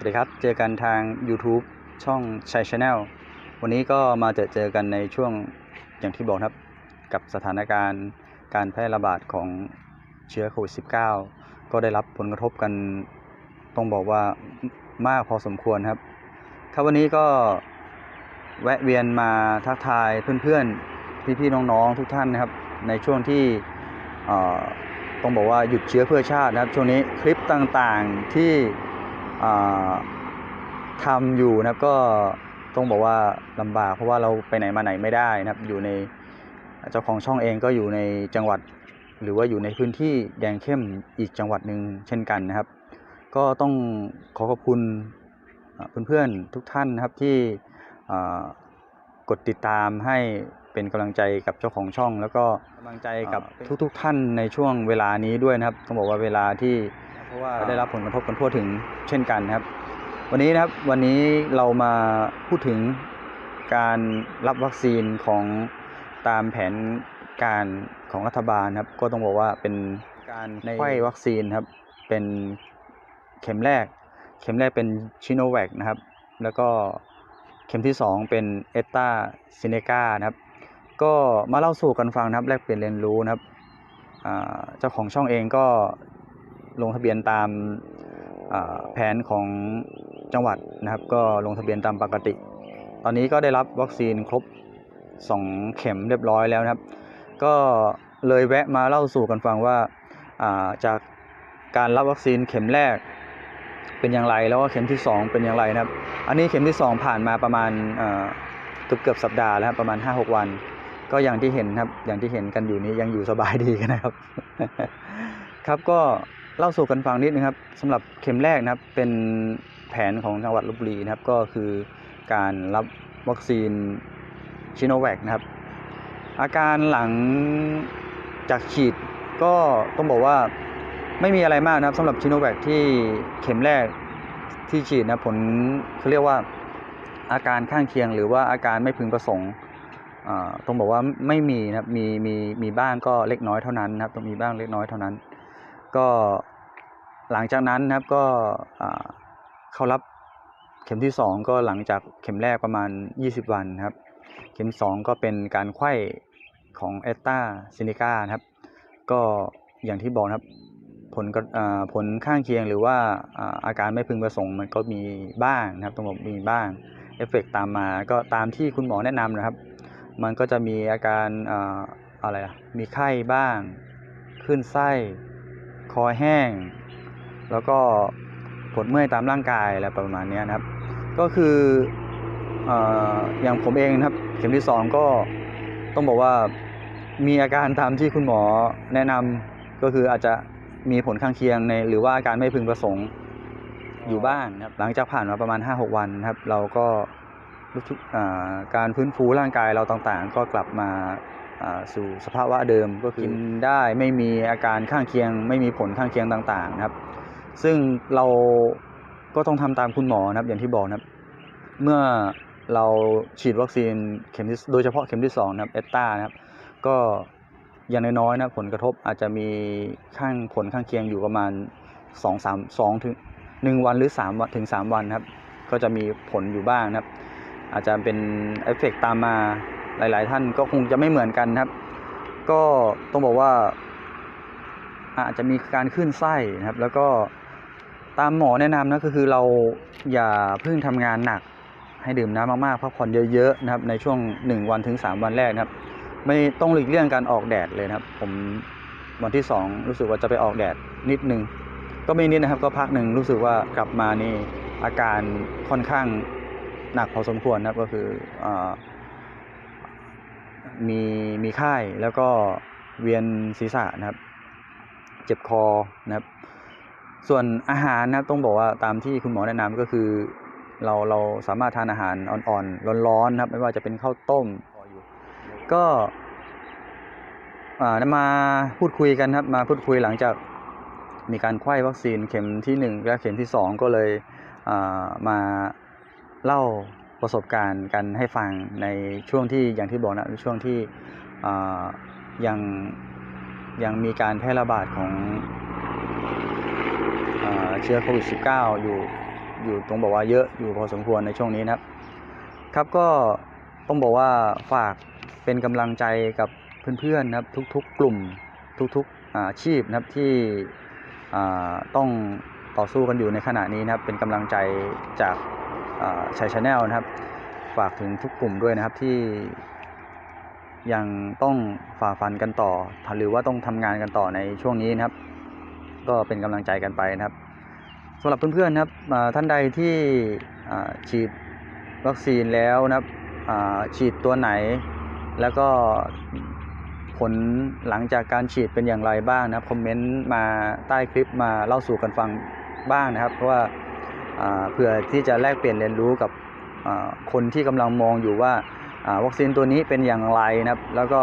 สวัสดีครับ เจอกันทาง YouTube ช่องชัยชาแนลวันนี้ก็มาจอเจอกันในช่วงอย่างที่บอกครับ กับสถานการณ์การแพร่ระบาดของเชื้อโควิด -19 ก็ได้รับผลกระทบกัน ต้องบอกว่ามากพอสมควรครับ ครับวันนี้ก็แวะเวียนมาทักทายเพื่อนๆ พี่ๆ น้องๆ ทุกท่านนะครับ ในช่วงที่ต้องบอกว่าหยุดเชื้อเพื่อชาตินะครับ ช่วงนี้คลิปต่างๆที่ ทำอยู่นะครับก็ต้องบอกว่าลำบากเพราะว่าเราไปไหนมาไหนไม่ได้นะครับ อยู่ในเจ้าของช่องเองก็อยู่ในจังหวัด หรือว่าอยู่ในพื้นที่แดงเข้มอีกจังหวัดหนึ่งเช่นกันนะครับ ก็ต้องขอขอบคุณอ่าเพื่อนๆทุกท่านนะครับที่อ่ากดติดตามให้เป็นกำลังใจกับเจ้าของช่อง แล้วก็กำลังใจกับทุกๆท่านในช่วงเวลานี้ด้วยนะครับต้องบอกว่าเวลาที่ เพราะว่าได้รับผลกระทบกันทั่วถึงเช่นกันนะครับ วันนี้นะครับวันนี้เรามาพูดถึงการรับวัคซีนของตามแผนการของรัฐบาลนะครับ ก็ต้องบอกว่าเป็นการไข้วัคซีนครับ เป็นเข็มแรก เข็มแรกเป็นชิโนแวคนะครับ แล้วก็เข็มที่ 2 เป็นเอตตาซิเนกานะครับ ก็มาเล่าสู่กันฟังนะครับแลกเปลี่ยนเรียนรู้นะครับอ่าเจ้าของช่องเองก็ ลงทะเบียนตามแผนของจังหวัดนะครับ ก็ลงทะเบียนตามปกติ ตอนนี้ก็ได้รับวัคซีนครบ 2 เข็มเรียบร้อยแล้วนะครับ ก็เลยแวะมาเล่าสู่กันฟังว่าาจากการรับวัคซีนเข็มแรกเป็นอย่างไรแล้วก็เข็มที่ 2 เป็นอย่างไรนะครับ อันนี้เข็มที่ 2 ผ่านมาประมาณเอ่อเกือบเกือบสัปดาห์แล้วครับประมาณ 5-6 วัน ก็อย่างที่เห็นครับอย่างที่เห็นกันอยู่นี้ยังอยู่สบายดีกันนะครับ ครับก็ เล่าสู่กันฟังนิดนึงครับสำหรับเข็มแรกนะครับเป็นแผนของจังหวัดลบบุรีนะครับก็คือการรับวัคซีนชิโนแวคนะครับ อาการหลังจากฉีดก็ต้องบอกว่าไม่มีอะไรมากนะครับสำหรับชิโนแวคที่เข็มแรกที่ฉีดนะผลเขาเรียกว่าอาการข้างเคียงหรือว่าอาการไม่พึงประสงค์ต้องบอกว่าไม่มีนะครับมีมีมีบ้างก็เล็กน้อยเท่านั้นนะครับต้องมีบ้างเล็กน้อยเท่านั้น ก็หลังจากนั้นนะครับก็เข้ารับเข็มที่ 2 ก็หลังจากเข็มแรกประมาณ 20 วันครับ เข็ม 2 ก็เป็นการไข้ของเอตตาซินิก้านะครับ ก็อย่างที่บอกนะครับผลกระอ่าผลข้างเคียงหรือว่าอาการไม่พึงประสงค์มันก็มีบ้างนะครับต้องบอกมีบ้างเอฟเฟกตามมาก็ตามที่คุณหมอแนะนำนะครับ มันก็จะมีอาการอะไรอะมีไข้บ้าง ขึ้นไส้ คอแห้ง แล้วก็ปวดเมื่อยตามร่างกายอะไรประมาณนี้นะครับ ก็คืออย่างผมเองนะครับ เข็มที่สองก็ต้องบอกว่ามีอาการตามที่คุณหมอแนะนำก็คืออาจจะมีผลข้างเคียงใน หรือว่าอาการไม่พึงประสงค์อยู่บ้างนะครับ หลังจากผ่านมาประมาณ 5-6 วันนะครับ เราก็รู้สึกาการฟื้นฟูร่างกายเราต่างๆ ก็กลับมา สู่สภาวะเดิมก็คือกินได้ไม่มีอาการข้างเคียง ไม่มีผลข้างเคียงต่างๆนะครับ ซึ่งเราก็ต้องทำตามคุณหมอนะครับ อย่างที่บอกนะครับ เมื่อเราฉีดวัคซีนเข็มที่โดยเฉพาะเข็มที่2นะครับเอตตานะครับ ก็อย่างน้อยๆนะผลกระทบอาจจะมีข้างผลข้างเคียงอยู่ประมาณ2 3 2ถึง1วันหรือ3วันถึง 3 วันนะครับ ก็จะมีผลอยู่บ้างนะครับ อาจจะเป็นเอฟเฟกตามมา หลาย ๆ ท่านก็คงจะไม่เหมือนกันครับ ก็ต้องบอกว่าอาจจะมีการขึ้นไส้นะครับ แล้วก็ตามหมอแนะนำนะก็คือเราอย่าเพิ่งทำงานหนักให้ดื่มน้ำมากๆพักผ่อนเยอะๆนะครับในช่วง 1 วันถึง 3 วันแรกนะครับ ไม่ต้องหลีกเลี่ยงการออกแดดเลยนะครับ ผมวันที่ 2 รู้สึกว่าจะไปออกแดดนิดนึง ก็ไม่นิดนะครับก็พักหนึ่งรู้สึกว่ากลับมานี่อาการค่อนข้างหนักพอสมควรนะครับก็คืออ มีมีไข้แล้วก็เวียนศีรษะนะครับ เจ็บคอนะครับ ส่วนอาหารนะครับต้องบอกว่าตามที่คุณหมอแนะนำก็คือ เราเราสามารถทานอาหารอ่อนๆร้อนๆนะครับ ไม่ว่าจะเป็นข้าวต้มก็มาพูดคุยกันครับมาพูดคุยหลังจากมีการไข้วัคซีนเข็มที่หนึ่งและเข็มที่สองก็เลยมาเล่า ประสบการณ์กันให้ฟังในช่วงที่อย่างที่บอกนะช่วงที่ยังยังมีการแพร่ระบาดของอ่าเชื้อโควิด -19 อยู่อยู่ตรงบอกว่าเยอะอยู่พอสมควรในช่วงนี้นะครับ ครับก็ต้องบอกว่าฝากเป็นกำลังใจกับเพื่อนๆนะครับทุกๆกลุ่มทุกๆอาชีพนะครับที่ต้องต่อสู้กันอยู่ในขณะนี้นะครับเป็นกำลังใจจาก ชัยชาแนลนะครับ ฝากถึงทุกกลุ่มด้วยนะครับที่ยังต้องฝ่าฟันกันต่อ หรือว่าต้องทำงานกันต่อในช่วงนี้นะครับ ก็เป็นกำลังใจกันไปนะครับสำหรับเพื่อนๆนะครับท่านใดที่ฉีดวัคซีนแล้วนะครับฉีดตัวไหน แล้วก็ผลหลังจากการฉีดเป็นอย่างไรบ้างนะครับคอมเมนต์มาใต้คลิปมาเล่าสู่กันฟังบ้างนะครับ เพราะว่า เพื่อที่จะแลกเปลี่ยนเรียนรู้กับคนที่กำลังมองอยู่ว่าวัคซีนตัวนี้เป็นอย่างไรนะครับ แล้วก็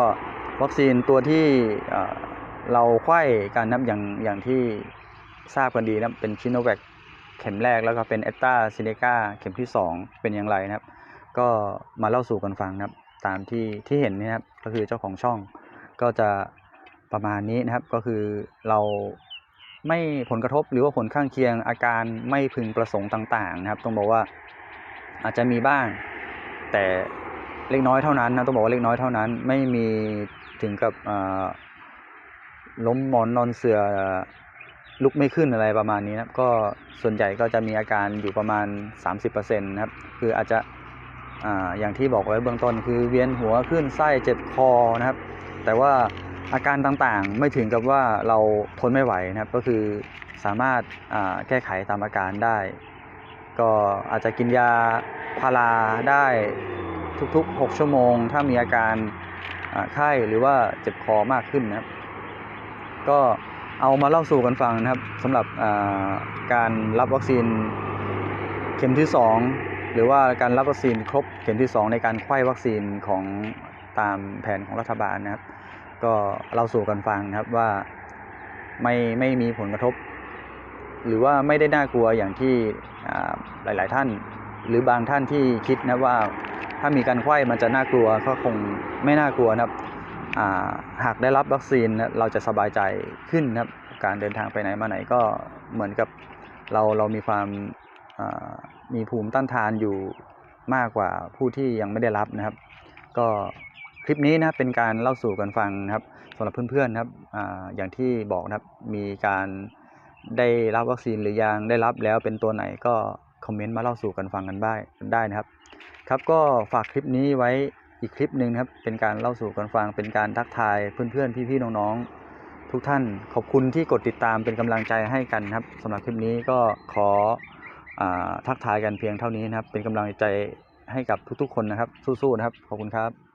วัคซีนตัวที่เราไข้กันนับอย่างอย่างที่ทราบกันดีนะเป็นชิโนแวคเข็มแรกแล้วก็เป็นแอตตาซิเนกาเข็มที่ 2 เป็นอย่างไรนะครับ ก็มาเล่าสู่กันฟังนะครับ ตามที่ที่เห็นเนยนะครับก็คือเจ้าของช่องก็จะประมาณนี้นะครับก็คือเรา ไม่ผลกระทบหรือว่าผลข้างเคียงอาการไม่พึงประสงค์ต่าง ๆ นะครับ ต้องบอกว่าอาจจะมีบ้าง แต่เล็กน้อยเท่านั้นนะต้องบอกว่าเล็กน้อยเท่านั้น ไม่มีถึงกับล้มหมอนนอนเสือลุกไม่ขึ้นอะไรประมาณนี้นะครับ ก็ส่วนใหญ่ก็จะมีอาการอยู่ประมาณ 30%นะครับ คืออาจจะอ่าอย่างที่บอกไว้เบื้องต้นคือเวียนหัวขึ้นไส้เจ็บคอนะครับ แต่ว่า อาการต่างๆ ไม่ถึงกับว่าเราทนไม่ไหวนะครับ ก็คือสามารถแก้ไขตามอาการได้ ก็อาจจะกินยาพาราได้ทุกๆ 6 ชั่วโมง ถ้ามีอาการไข้หรือว่าเจ็บคอมากขึ้นนะครับ ก็เอามาเล่าสู่กันฟังนะครับสำหรับการรับวัคซีนเข็มที่ 2 หรือว่าการรับวัคซีนครบเข็มที่ 2 ในการไข้วัคซีนของตามแผนของรัฐบาลนะครับ ก็เล่าสู่กันฟังนะครับว่าไม่ไม่มีผลกระทบ หรือว่าไม่ได้น่ากลัวอย่างที่หลาย ๆ ท่าน หรือบางท่านที่คิดนะว่าถ้ามีการไข้มันจะน่ากลัวก็คงไม่น่ากลัวนะครับหากได้รับวัคซีนนะเราจะสบายใจขึ้นนะครับ การเดินทางไปไหนมาไหนก็เหมือนกับเราเรามีความมีภูมิต้านทานอยู่มากกว่าผู้ที่ยังไม่ได้รับนะครับ ก็ คลิปนี้นะครับเป็นการเล่าสู่กันฟังนะครับสำหรับเพื่อนๆนะครับออย่างที่บอกนะครับมีการได้รับวัคซีนหรือยังได้รับแล้วเป็นตัวไหนก็คอมเมนต์มาเล่าสู่กันฟังกันได้ได้นะครับ ครับก็ฝากคลิปนี้ไว้อีกคลิปหนึ่งครับเป็นการเล่าสู่กันฟังเป็นการทักทายเพื่อนๆพี่ๆน้องๆ ทุกท่านขอบคุณที่กดติดตามเป็นกำลังใจให้กันครับสำหรับคลิปนี้ก็ขออทักทายกันเพียงเท่านี้นะครับ เป็นกำลังใจให้กับทุกๆ คนนะครับ สู้ๆนะครับขอบคุณครับ